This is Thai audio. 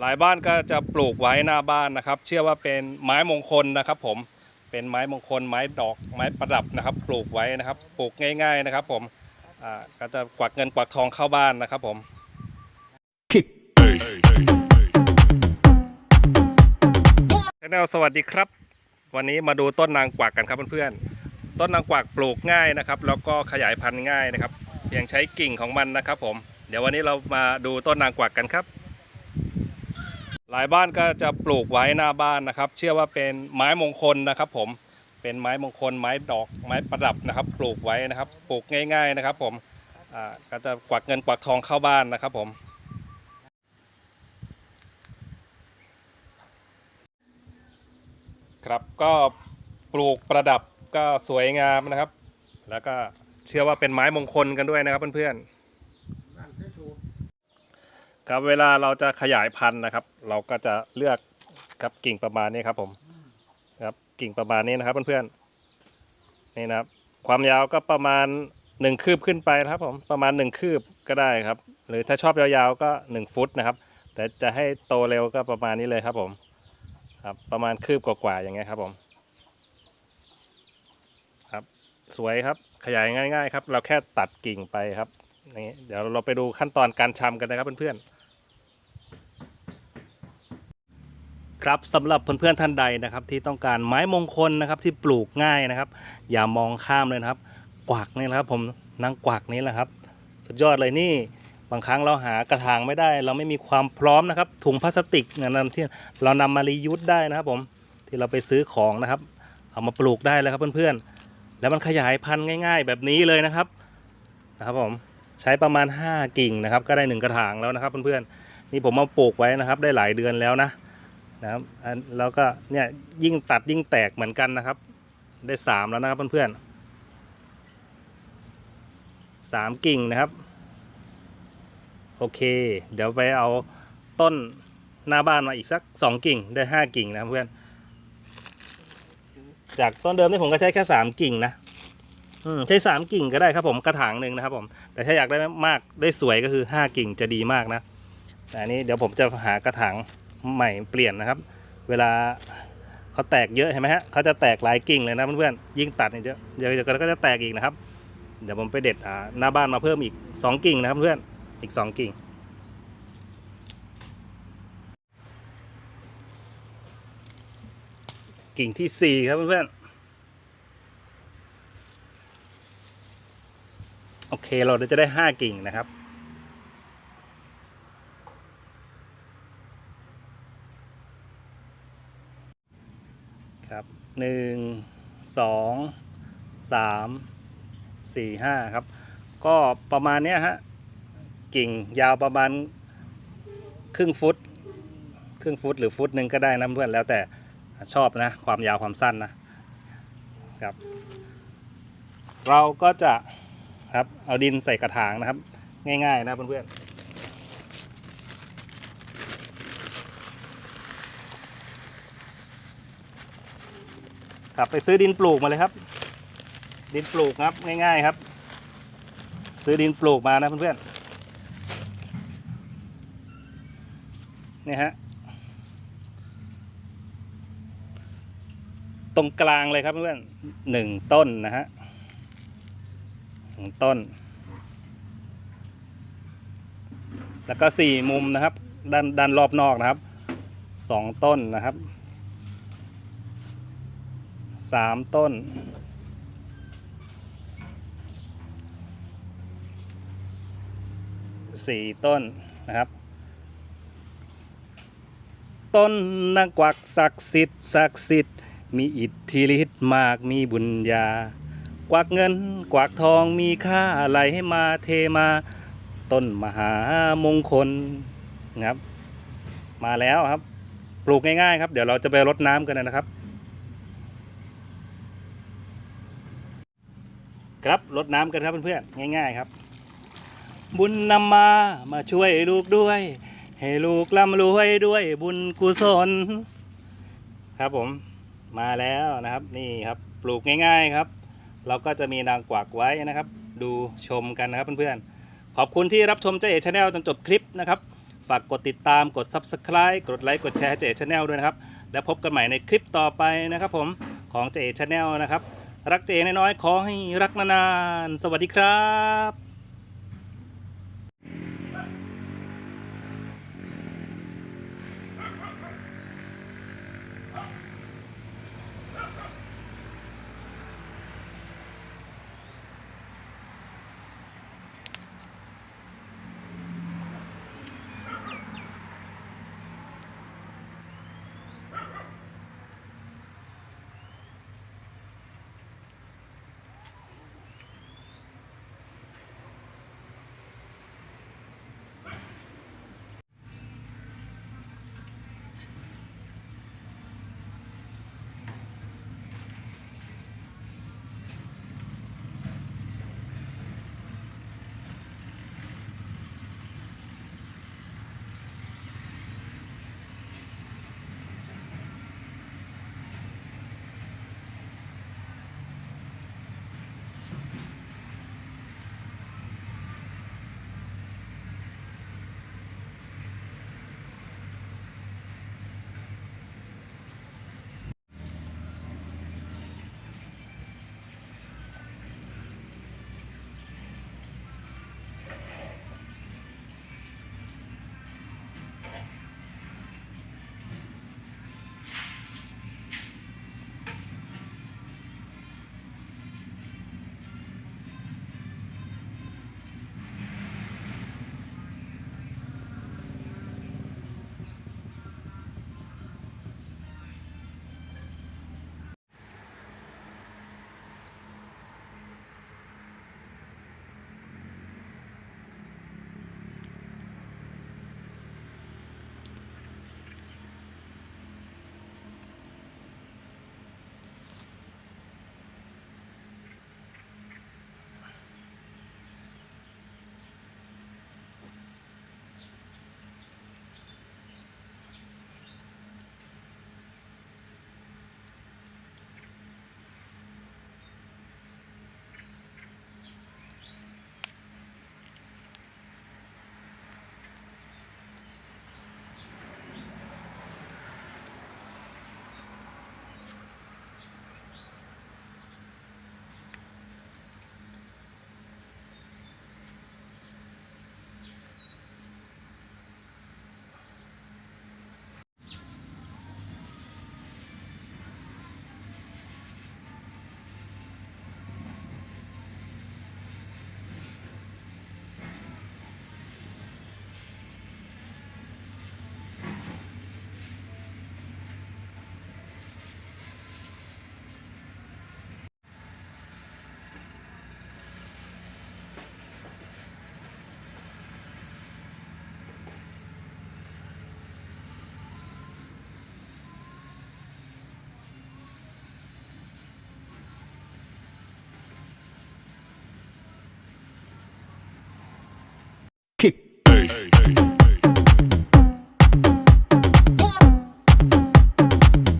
หลายบ้านก็จะปลูกไว้หน้าบ้านนะครับ เชื่อว่าเป็นไม้มงคลนะครับ ผมเป็นไม้มงคล ไม้ดอกไม้ประดับนะครับ ปลูกไว้นะครับ ปลูกง่าย ๆนะครับ ผมอ่าก็จะกวักเงินกวักทองเข้าบ้านนะครับ ผมชแนลสวัสดีครับ วันนี้มาดูต้นนางกวักกันครับเพื่อนๆต้นนางกวักปลูกง่ายนะครับ แล้วก็ขยายพันธุ์ง่ายนะครับเพียงใช้กิ่งของมันนะครับ ผม เดี๋ยววันนี้เรามาดูต้นนางกวักกันครับ หลายบ้านก็จะปลูกไว้หน้าบ้านนะครับ เชื่อว่าเป็นไม้มงคลนะครับ ผมเป็นไม้มงคล ไม้ดอกไม้ประดับนะครับ ปลูกไว้นะครับ ปลูกง่าย ๆนะครับ ผมอาก็จะกวักเงินกวักทองเข้าบ้านนะครับ ผมครับก็ปลูกประดับก็สวยงามนะครับ แล้วก็เชื่อว่าเป็นไม้มงคลกันด้วยนะครับเพื่อนๆ ครับเวลาเราจะขยายพันธุ์นะครับ เราก็จะเลือกครับกิ่งประมาณนี้ครับผมครับกิ่งประมาณนี้นะครับเพื่อนๆนี่นะครับ ความยาวก็ประมาณหนึ่งคืบขึ้นไปนะครับผมประมาณหนึ่งคืบก็ได้ครับ หรือถ้าชอบยาวๆก็หนึ่งฟุตนะครับ แต่จะให้โตเร็วก็ประมาณนี้เลยครับผมครับประมาณคืบกว่าๆอย่างเงี้ยครับผมครับสวยครับขยายง่าย ๆ ครับ เราแค่ตัดกิ่งไปครับนี่เดี๋ยวเราไปดูขั้นตอนการชำกันนะครับเพื่อนๆ ครับสำหรับเพื่อนๆท่านใดนะครับ ที่ต้องการไม้มงคลนะครับที่ปลูกง่ายนะครับ อย่ามองข้ามเลยนะครับ กวักนี่นะครับ ผมนางกวักนี้แหละครับ สุดยอดเลยนี่บางครั้งเราหากระถางไม่ได้ เราไม่มีความพร้อมนะครับ ถุงพลาสติกเนยนที่เรานำมารียูสได้นะครับ ผมที่เราไปซื้อของนะครับ เอามาปลูกได้เลยครับเพื่อนๆ แล้วมันขยายพันธุ์ง่าย ๆ แบบนี้เลยนะครับนะครับผมใช้ประมาณ 5 กิ่งนะครับ ก็ได้ 1 กระถางแล้วนะครับเพื่อนๆนี่ผมมาปลูกไว้นะครับ ได้หลายเดือนแล้วนะ นะครับอันแล้วก็เนี่ยยิ่งตัดยิ่งแตกเหมือนกันนะครับ ได้3แล้วนะครับเพื่อนๆสามกิ่งนะครับ โอเค เดี๋ยวไปเอาต้นหน้าบ้านมาอีกสัก2กิ่งได้5กิ่งนะเพื่อน จากต้นเดิมนี่ผมก็ใช้แค่สามกิ่งนะอืมใช้สามกิ่งก็ได้ครับผมกระถางหนึ่งนะครับผม แต่ถ้าอยากได้มากได้สวยก็คือห้ากิ่งจะดีมากนะแต่อันนี้เดี๋ยวผมจะหากระถาง ใหม่เปลี่ยนนะครับ เวลาเขาแตกเยอะเห็นไหมฮะเขาจะแตกหลายกิ่งเลยนะเพื่อนๆยิ่งตัดเนี่ยเดี๋ยวเดี๋ยวเดี๋ยวก็จะแตกอีกนะครับ เดี๋ยวผมไปเด็ดอ่าหน้าบ้านมาเพิ่มอีกสองกิ่งนะครับเพื่อนอีกสองกิ่งกิ่งที่สี่ครับเพื่อนๆโอเคเราจะได้ห้ากิ่งนะครับ ครับหนึ่งสองสามสี่ห้าครับ ก็ประมาณเนี้ยฮะกิ่งยาวประมาณครึ่งฟุต ครึ่งฟุตหรือฟุตหนึ่งก็ได้นะเพื่อนแล้วแต่ชอบนะ ความยาวความสั้นนะครับ เราก็จะครับเอาดินใส่กระถางนะครับ ง่ายๆนะเพื่อนๆ ครับไปซื้อดินปลูกมาเลยครับ ดินปลูกครับง่าย ๆครับ ซื้อดินปลูกมานะเพื่อนๆนี่ฮะตรงกลางเลยครับเพื่อนหนึ่งต้นนะฮะหนึ่งต้น แล้วก็สี่มุมนะครับด้านด้านรอบนอกนะครับสองต้นนะครับ สามต้น สี่ต้นนะครับ ต้นนางกวักศักดิ์สิทธิ์ศักดิ์สิทธิ์มีอิทธิฤทธิ์มากมีบุญญา กวักเงินกวักทองมีค่าไหลให้มาเทมา ต้นมหามงคลนะครับ มาแล้วครับ ปลูกง่ายๆครับ เดี๋ยวเราจะไปรดน้ำกันนะครับ ครับรดน้ำกันครับเพื่อนๆง่าย ๆ ครับ บุญนำมามาช่วยลูกด้วย ให้ลูกร่ำรวยด้วยบุญกุศล ครับผมมาแล้วนะครับนี่ครับปลูกง่าย ๆครับ เราก็จะมีนางกวักไว้นะครับ ดูชมกันนะครับเพื่อนๆขอบคุณที่รับชมเจ๊เอ๋ชาแนลจนจบคลิปนะครับ ฝากกดติดตามกด Subscribe กดไลค์กดแชร์เจ๊เอ๋ชาแนลด้วยนะครับ แล้วพบกันใหม่ในคลิปต่อไปนะครับผมของเจ๊เอ๋ชาแนลนะครับ รักเจน้อยๆขอให้รักนานๆสวัสดีครับ